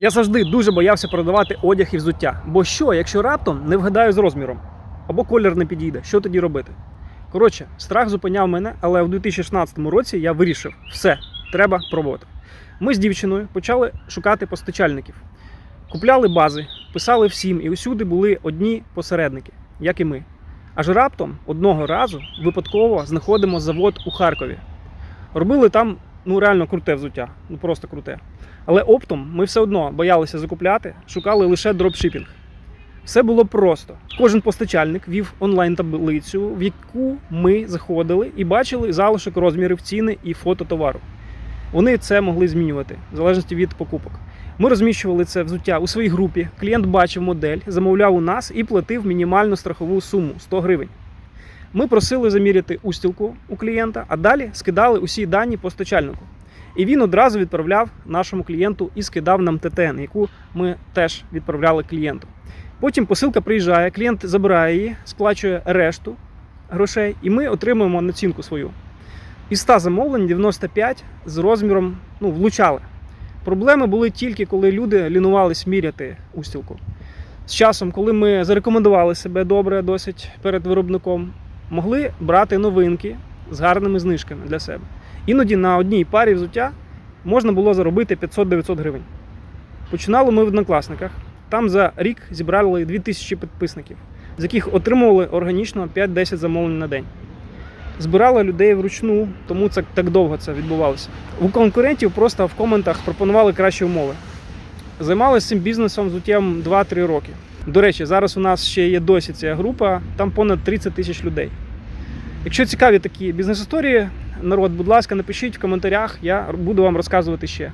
Я завжди дуже боявся продавати одяг і взуття. Бо що, якщо раптом не вгадаю з розміром або колір не підійде, що тоді робити? Коротше, страх зупиняв мене, але в 2016 році я вирішив: все, треба пробувати. Ми з дівчиною почали шукати постачальників. Купляли бази, писали всім, і усюди були одні посередники, як і ми. Аж раптом одного разу випадково знаходимо завод у Харкові. Робили там ну реально круте взуття, ну просто круте. Але оптом ми все одно боялися закупляти, шукали лише дропшипінг. Все було просто. Кожен постачальник вів онлайн-таблицю, в яку ми заходили і бачили залишок розмірів ціни і фото товару. Вони це могли змінювати в залежності від покупок. Ми розміщували це взуття у своїй групі. Клієнт бачив модель, замовляв у нас і платив мінімальну страхову суму 100 гривень. Ми просили заміряти устілку у клієнта, а далі скидали усі дані постачальнику. І він одразу відправляв нашому клієнту і скидав нам ТТН, яку ми теж відправляли клієнту. Потім посилка приїжджає, клієнт забирає її, сплачує решту грошей, і ми отримуємо націнку свою. Із 100 замовлень 95 з розміром ну, влучали. Проблеми були тільки коли люди лінувались міряти устілку. З часом, коли ми зарекомендували себе добре досить перед виробником, могли брати новинки з гарними знижками для себе. Іноді на одній парі взуття можна було заробити 500-900 гривень. Починали ми в однокласниках. Там за рік зібрали 2000 підписників, з яких отримували органічно 5-10 замовлень на день. Збирали людей вручну, тому це так довго це відбувалося. У конкурентів просто в коментах пропонували кращі умови. Займалися цим бізнесом взуттям 2-3 роки. До речі, зараз у нас ще є досі ця група, там понад 30 тисяч людей. Якщо цікаві такі бізнес-історії, народ, будь ласка, напишіть в коментарях, я буду вам розказувати ще.